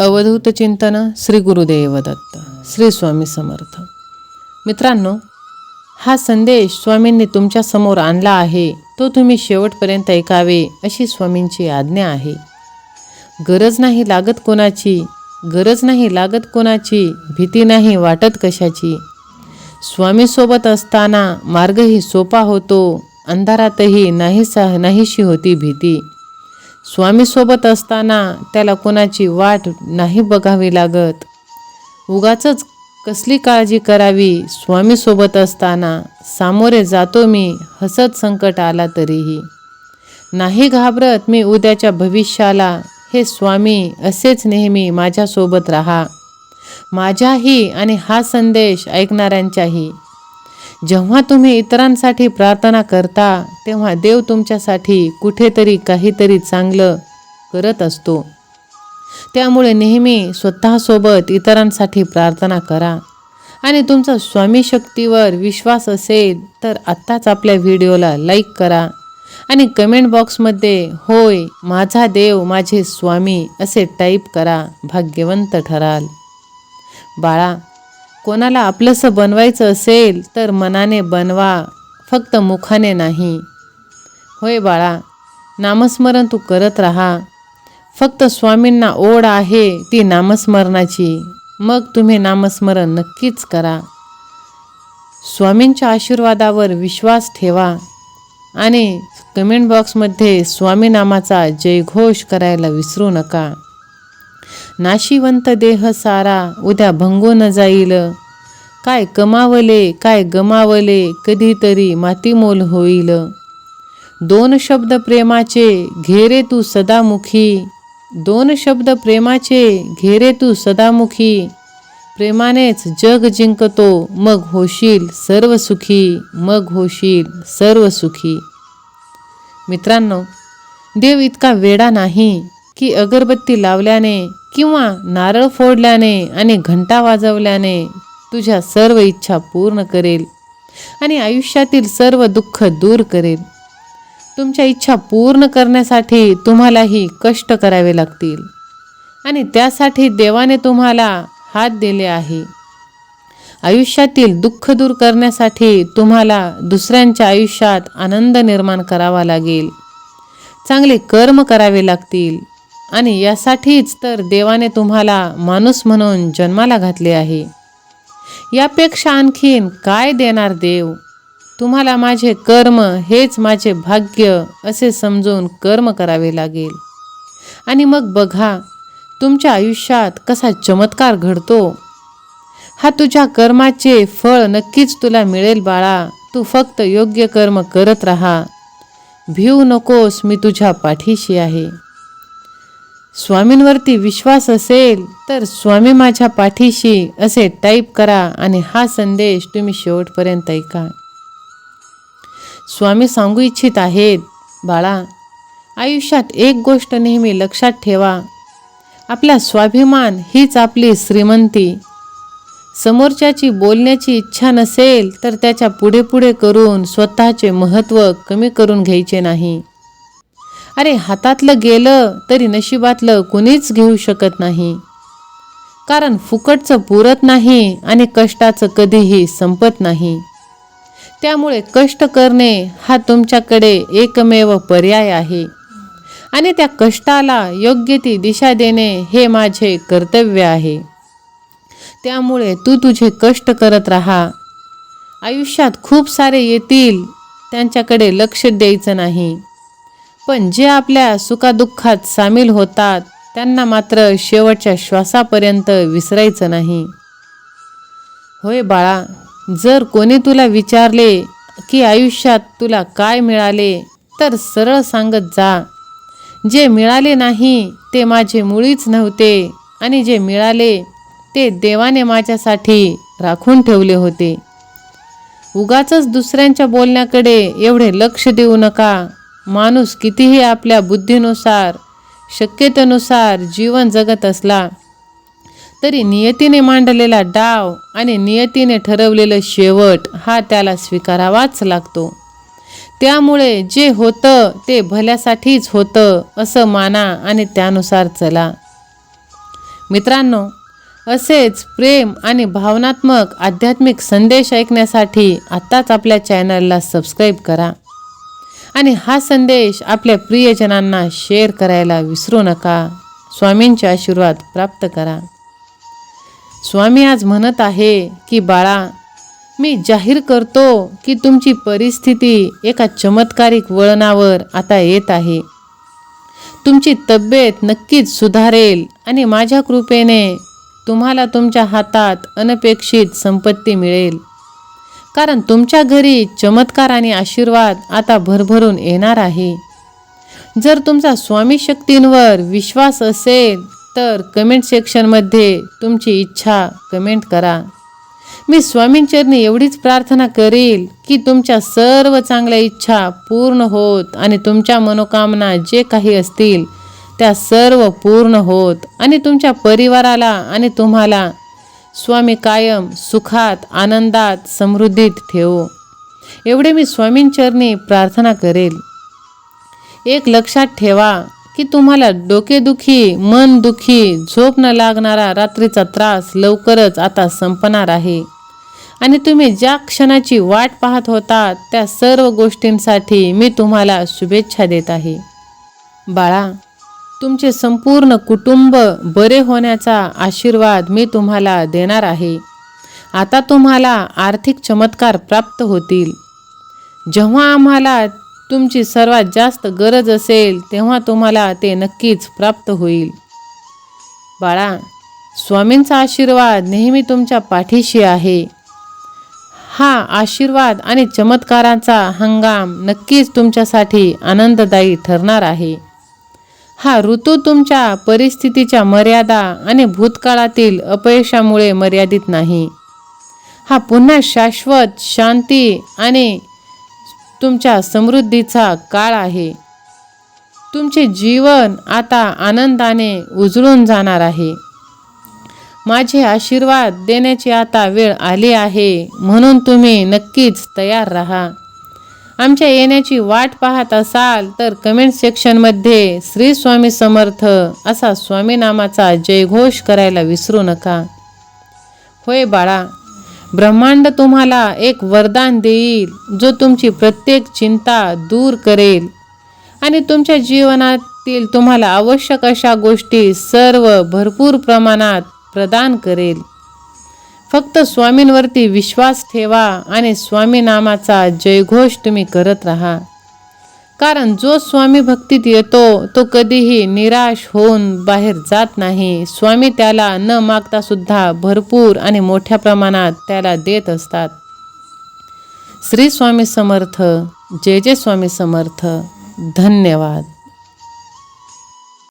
अवधूत चिंतन श्री गुरुदेव दत्त श्री स्वामी समर्थ. मित्रांनो हा संदेश स्वामींनी तुमच्यासमोर आणला आहे तो तुम्ही शेवटपर्यंत ऐकावे अशी स्वामींची आज्ञा आहे. गरज नाही लागत कोणाची गरज नाही लागत कोणाची भीती नाही वाटत कशाची. स्वामीसोबत असताना मार्गही सोपा होतो अंधारातही नाहीसा नाहीशी होती भीती. स्वामीसोबत असताना त्याला कोणाची वाट नाही बघावी लागत. उगाचच कसली काळजी करावी स्वामीसोबत असताना? सामोरे जातो मी हसत संकट आला तरीही. नाही घाबरत मी उद्याच्या भविष्याला हे स्वामी असेच नेहमी माझ्यासोबत राहा. माझ्याही आणि हा संदेश ऐकणाऱ्यांच्याही. जेव्हा तुम्ही इतरांसाठी प्रार्थना करता तेव्हा देव तुमच्यासाठी कुठेतरी काहीतरी चांगलं करत असतो. त्यामुळे नेहमी स्वतःसोबत इतरांसाठी प्रार्थना करा. आणि तुमचा स्वामी शक्तीवर विश्वास असेल तर आत्ताच आपल्या व्हिडिओला लाईक करा. आणि कमेंट बॉक्समध्ये होय माझा देव माझे स्वामी असे टाईप करा भाग्यवंत ठराल. बाळा कोणाला आपलंसं बनवायचं असेल तर मनाने बनवा फक्त मुखाने नाही. होय बाळा नामस्मरण तू करत राहा. फक्त स्वामींना ओढ आहे ती नामस्मरणाची. मग तुम्ही नामस्मरण नक्कीच करा. स्वामींच्या आशीर्वादावर विश्वास ठेवा आणि कमेंट बॉक्समध्ये स्वामी नामाचा जयघोष करायला विसरू नका. नाशिवंत देह सारा उद्या भंगून जाईल. काय कमावले काय गमावले कधीतरी मातीमोल होईल. दोन शब्द प्रेमाचे घेरे तू सदामुखी. दोन शब्द प्रेमाचे घेरे तू सदामुखी. प्रेमानेच जग जिंकतो मग होशील सर्व सुखी मग होशील सर्व सुखी मित्रांनो देव इतका वेडा नाही की अगरबत्ती लावल्याने किंवा नारळ फोडल्याने आणि घंटा वाजवल्याने तुझ्या सर्व इच्छा पूर्ण करेल आणि आयुष्यातील सर्व दुःख दूर करेल. तुमच्या इच्छा पूर्ण करण्यासाठी तुम्हालाही कष्ट करावे लागतील आणि त्यासाठी देवाने तुम्हाला हात दिले आहे. आयुष्यातील दुःख दूर करण्यासाठी तुम्हाला दुसऱ्यांच्या आयुष्यात आनंद निर्माण करावा लागेल. चांगले कर्म करावे लागतील. आणि यासाठीच तर देवाने तुम्हाला माणूस म्हणून जन्माला घातले आहे. यापेक्षा आणखीन काय देणार देव? तुम्हाला माझे कर्म हेच माझे भाग्य असे समजून कर्म करावे लागेल. आणि मग बघा तुमच्या आयुष्यात कसा चमत्कार घडतो. हा तुझ्या कर्माचे फळ नक्कीच तुला मिळेल बाळा तू फक्त योग्य कर्म करत राहा. भिवू नकोस मी तुझ्या पाठीशी आहे. स्वामींवरती विश्वास असेल तर स्वामी माझ्या पाठीशी असे टाईप करा आणि हा संदेश तुम्ही शेवटपर्यंत ऐका. स्वामी सांगू इच्छित आहेत बाळा आयुष्यात एक गोष्ट नेहमी लक्षात ठेवा. आपला स्वाभिमान हीच आपली श्रीमंती. समोरच्याची बोलण्याची इच्छा नसेल तर त्याच्या पुढे पुढे करून स्वतःचे महत्त्व कमी करून घ्यायचे नाही. अरे हातातलं गेलं तरी नशिबातलं कुणीच घेऊ शकत नाही. कारण फुकटचं पुरत नाही आणि कष्टाचं कधीही संपत नाही. त्यामुळे कष्ट करणे हा तुमच्याकडे एकमेव पर्याय आहे. आणि त्या कष्टाला योग्य ती दिशा देणे हे माझे कर्तव्य आहे. त्यामुळे तू तुझे कष्ट करत राहा. आयुष्यात खूप सारे येतील त्यांच्याकडे लक्ष द्यायचं नाही. पण जे आपल्या सुखादुःखात सामील होतात त्यांना मात्र शेवटच्या श्वासापर्यंत विसरायचं नाही. होय बाळा जर कोणी तुला विचारले की आयुष्यात तुला काय मिळाले तर सरळ सांगत जा. जे मिळाले नाही ते माझे मुळीच नव्हते आणि जे मिळाले ते देवाने माझ्यासाठी राखून ठेवले होते. उगाच दुसऱ्यांच्या बोलण्याकडे एवढे लक्ष देऊ नका. माणूस कितीही आपल्या बुद्धीनुसार शक्यतेनुसार जीवन जगत असला तरी नियतीने मांडलेला डाव आणि नियतीने ठरवलेलं शेवट हा त्याला स्वीकारावाच लागतो. त्यामुळे जे होतं ते भल्यासाठीच होतं असं माना आणि त्यानुसार चला. मित्रांनो असेच प्रेम आणि भावनात्मक आध्यात्मिक संदेश ऐकण्यासाठी आत्ताच आपल्या चॅनलला सबस्क्राईब करा. आणि हा संदेश आपल्या प्रियजनांना शेअर करायला विसरू नका. स्वामींचे आशीर्वाद प्राप्त करा. स्वामी आज म्हणत आहे की बाळा मी जाहीर करतो की तुमची परिस्थिती एका चमत्कारिक वळणावर आता येत आहे. तुमची तब्येत नक्कीच सुधारेल आणि माझ्या कृपेने तुम्हाला तुमच्या हातात अनपेक्षित संपत्ती मिळेल. कारण तुमच्या घरी चमत्कार आणि आशीर्वाद आता भरभरून येणार आहे. जर तुमचा स्वामी शक्तींवर विश्वास असेल तर कमेंट सेक्शनमध्ये तुमची इच्छा कमेंट करा. मी स्वामींचरणी एवढीच प्रार्थना करील की तुमच्या सर्व चांगल्या इच्छा पूर्ण होत आणि तुमच्या मनोकामना जे काही असतील त्या सर्व पूर्ण होत आणि तुमच्या परिवाराला आणि तुम्हाला स्वामी कायम सुखात आनंदात समृद्धीत ठेवो. एवढे मी स्वामींचरणी प्रार्थना करेल. एक लक्षात ठेवा की तुम्हाला डोकेदुखी मन दुखी झोप न लागणारा रात्रीचा त्रास लवकरच आता संपणार आहे. आणि तुम्ही ज्या क्षणाची वाट पाहत होता त्या सर्व गोष्टींसाठी मी तुम्हाला शुभेच्छा देत आहे. बाळा तुमचे संपूर्ण कुटुंब बरे होण्याचा आशीर्वाद मी तुम्हाला देणार आहे. आता तुम्हाला आर्थिक चमत्कार प्राप्त होतील. जेव्हा आम्हाला तुमची सर्वात जास्त गरज असेल तेव्हा तुम्हाला ते नक्कीच प्राप्त होईल. बाळा स्वामींचा आशीर्वाद नेहमी तुमच्या पाठीशी आहे. हा आशीर्वाद आणि चमत्काराचा हंगाम नक्कीच तुमच्यासाठी आनंददायी ठरणार आहे. हा ऋतू तुमच्या परिस्थितीच्या मर्यादा आणि भूतकाळातील अपयशामुळे मर्यादित नाही. हा पुन्हा शाश्वत शांती आणि तुमच्या समृद्धीचा काळ आहे. तुमचे जीवन आता आनंदाने उजळून जाणार आहे. माझे आशीर्वाद देण्याची आता वेळ आली आहे म्हणून तुम्ही नक्कीच तयार राहा. आमच्या येण्याची वाट पाहत असाल तर कमेंट सेक्शनमध्ये श्री स्वामी समर्थ असा स्वामी नामाचा जयघोष करायला विसरू नका. होय बाळा ब्रह्मांड तुम्हाला एक वरदान देईल जो तुमची प्रत्येक चिंता दूर करेल आणि तुमच्या जीवनातील तुम्हाला आवश्यक अशा गोष्टी सर्व भरपूर प्रमाणात प्रदान करेल. फक्त स्वामींवरती विश्वास ठेवा आणि स्वामी नामाचा जयघोष तुम्ही करत राहा. कारण जो स्वामी भक्तीत येतो तो कधीही निराश होऊन बाहेर जात नाही. स्वामी त्याला न मागता सुद्धा भरपूर आणि मोठ्या प्रमाणात त्याला देत असतात. श्री स्वामी समर्थ जय जय स्वामी समर्थ. धन्यवाद.